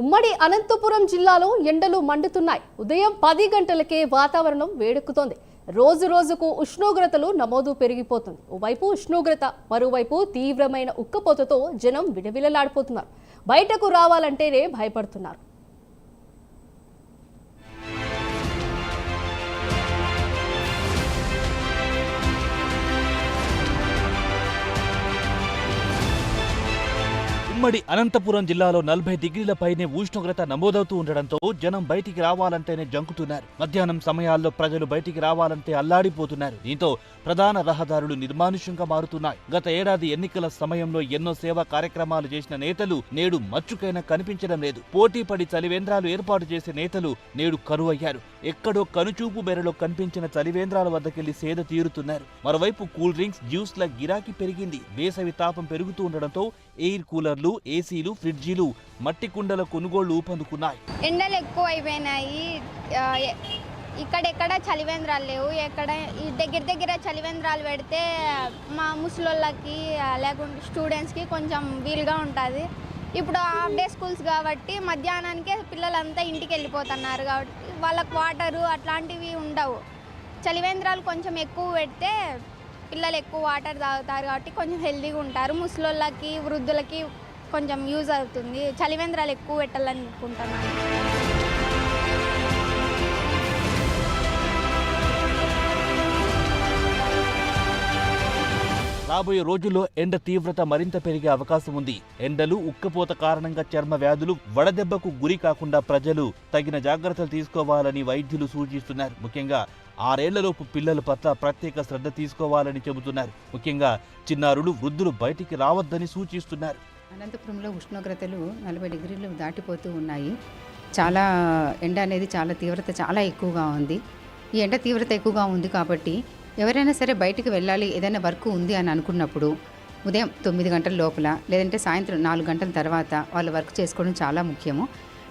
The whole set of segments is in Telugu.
ఉమ్మడి అనంతపురం జిల్లాలో ఎండలు మండుతున్నాయి. ఉదయం పది గంటలకే వాతావరణం వేడెక్కుతోంది. రోజు రోజుకు ఉష్ణోగ్రతలు నమోదు పెరిగిపోతుంది. ఓవైపు ఉష్ణోగ్రత మరోవైపు తీవ్రమైన ఉక్కపోతతో జనం విడవిలలాడిపోతున్నారు. బయటకు రావాలంటేనే భయపడుతున్నారు. ఉమ్మడి అనంతపురం జిల్లాలో నలభై డిగ్రీల పైనే ఉష్ణోగ్రత నమోదవుతూ ఉండడంతో జనం బయటికి రావాలంటేనే జంకుతున్నారు. మధ్యాహ్నం సమయాల్లో ప్రజలు బయటికి రావాలంటే అల్లాడిపోతున్నారు. దీంతో ప్రధాన రహదారులు నిర్మానుష్యంగా మారుతున్నాయి. గత ఏడాది ఎన్నికల సమయంలో ఎన్నో సేవా కార్యక్రమాలు చేసిన నేతలు నేడు మచ్చుకైనా కనిపించడం లేదు. పోటీపడి చలివేంద్రాలు ఏర్పాటు చేసే నేతలు నేడు కరువయ్యారు. ఎక్కడో కనుచూపు మేరలో కనిపించిన చలివేంద్రాల వద్దకెళ్ళి సేద తీరుతున్నారు. మరోవైపు కూల్ డ్రింక్స్ జ్యూస్ల గిరాకీ పెరిగింది. వేసవి తాపం పెరుగుతూ ఉండడంతో ఎయిర్ కూలర్లు ఏసీలు ఫ్రిడ్జీలు మట్టి కుండల కొనుగోళ్ళు ఊపందుకున్నాయి. ఎండలు ఎక్కువ అయిపోయినాయి ఇక్కడెక్కడ చలివేంద్రాలు లేవు. ఎక్కడ ఈ దగ్గర దగ్గర చలివేంద్రాలు పెడితే మా ముసలోళ్ళకి లేకుంటే స్టూడెంట్స్కి కొంచెం వీలుగా ఉంటుంది. ఇప్పుడు హాఫ్ డే స్కూల్స్ కాబట్టి మధ్యాహ్నానికే పిల్లలంతా ఇంటికి వెళ్ళిపోతున్నారు కాబట్టి వాళ్ళకి వాటరు అట్లాంటివి ఉండవు. చలివేంద్రాలు కొంచెం ఎక్కువ పెడితే పిల్లలు ఎక్కువ వాటర్ తాగుతారు కాబట్టి కొంచెం హెల్తీగా ఉంటారు. ముసలోళ్ళకి వృద్ధులకి కొంచెం యూజ్ అవుతుంది. చలివేంద్రాలు ఎక్కువ పెట్టాలని అనుకుంటున్నాను రాబోయే రోజుల్లో ఎండ తీవ్రత మరింత పెరిగే అవకాశం ఉంది. ఎండలు ఉక్కపోత కారణంగా చర్మ వ్యాధులు వడదెబ్బకు గురి కాకుండా ప్రజలు తగిన జాగ్రత్తలు తీసుకోవాలని వైద్యులు సూచిస్తున్నారు. ముఖ్యంగా ఆరేళ్ళలోపు పిల్లల పట్ల ప్రత్యేక శ్రద్ధ తీసుకోవాలని చెబుతున్నారు. ముఖ్యంగా చిన్నారులు వృద్ధులు బయటికి రావద్దని సూచిస్తున్నారు. అనంతపురంలో ఉష్ణోగ్రతలు నలభై డిగ్రీలు దాటిపోతూ ఉన్నాయి. చాలా ఎండ అనేది చాలా తీవ్రత చాలా ఎక్కువగా ఉంది. ఈ ఎండ తీవ్రత ఎక్కువగా ఉంది కాబట్టి ఎవరైనా సరే బయటికి వెళ్ళాలి ఏదైనా వర్క్ ఉంది అని అనుకున్నప్పుడు ఉదయం తొమ్మిది గంటల లోపల లేదంటే సాయంత్రం నాలుగు గంటల తర్వాత వాళ్ళు వర్క్ చేసుకోవడం చాలా ముఖ్యము.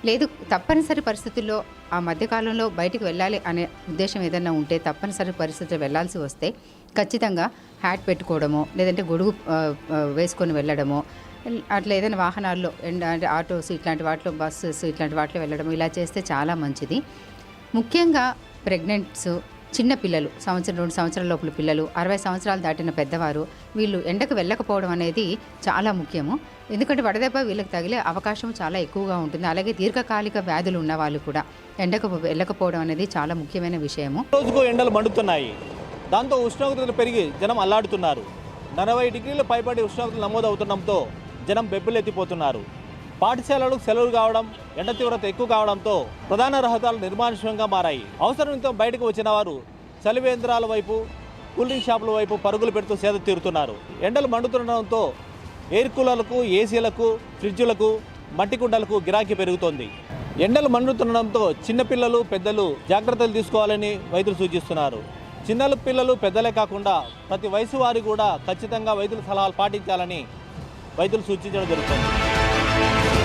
లేదు తప్పనిసరి పరిస్థితుల్లో ఆ మధ్యకాలంలో బయటికి వెళ్ళాలి అనే ఉద్దేశం ఏదైనా ఉంటే తప్పనిసరి పరిస్థితులు వెళ్ళాల్సి వస్తే ఖచ్చితంగా హ్యాట్ పెట్టుకోవడమో లేదంటే గొడుగు వేసుకొని వెళ్ళడమో అట్లా ఏదైనా వాహనాల్లో అంటే ఆటోస్ ఇట్లాంటి వాటిలో బస్సెస్ ఇట్లాంటి వాటిలో వెళ్ళడం ఇలా చేస్తే చాలా మంచిది. ముఖ్యంగా ప్రెగ్నెంట్స్ చిన్న పిల్లలు సంవత్సరం రెండు సంవత్సరాల లోపల పిల్లలు అరవై సంవత్సరాలు దాటిన పెద్దవారు వీళ్ళు ఎండకు వెళ్ళకపోవడం అనేది చాలా ముఖ్యము. ఎందుకంటే వడదెబ్బ వీళ్ళకి తగిలే అవకాశం చాలా ఎక్కువగా ఉంటుంది. అలాగే దీర్ఘకాలిక వ్యాధులు ఉన్న వాళ్ళు కూడా ఎండకు వెళ్ళకపోవడం అనేది చాలా ముఖ్యమైన విషయము. రోజుకు ఎండలు మండుతున్నాయి. దాంతో ఉష్ణోగ్రతలు పెరిగి జనం అల్లాడుతున్నారు. నలభై డిగ్రీల పైబడి ఉష్ణోగ్రతలు నమోదవుతుండటంతో జనం బెబ్బులెత్తిపోతున్నారు. పాఠశాలలకు సెలవులు కావడం ఎండ తీవ్రత ఎక్కువ కావడంతో ప్రధాన రహదారులు నిర్మానుష్యంగా మారాయి. అవసరంతో బయటకు వచ్చిన వారు చలివేంద్రాల వైపు కూల్ డ్రింక్ షాపుల వైపు పరుగులు పెడుతూ సేద తీరుతున్నారు. ఎండలు మండుతుండడంతో ఎయిర్ కూలర్లకు ఏసీలకు ఫ్రిడ్జులకు మట్టి కుండలకు గిరాకీ పెరుగుతోంది. ఎండలు మండుతుండడంతో చిన్నపిల్లలు పెద్దలు జాగ్రత్తలు తీసుకోవాలని వైద్యులు సూచిస్తున్నారు. చిన్న పిల్లలు పెద్దలే కాకుండా ప్రతి వయసు వారు కూడా ఖచ్చితంగా వైద్యుల సలహాలు పాటించాలని వైద్యులు సూచించడం జరుగుతుంది. Thank you.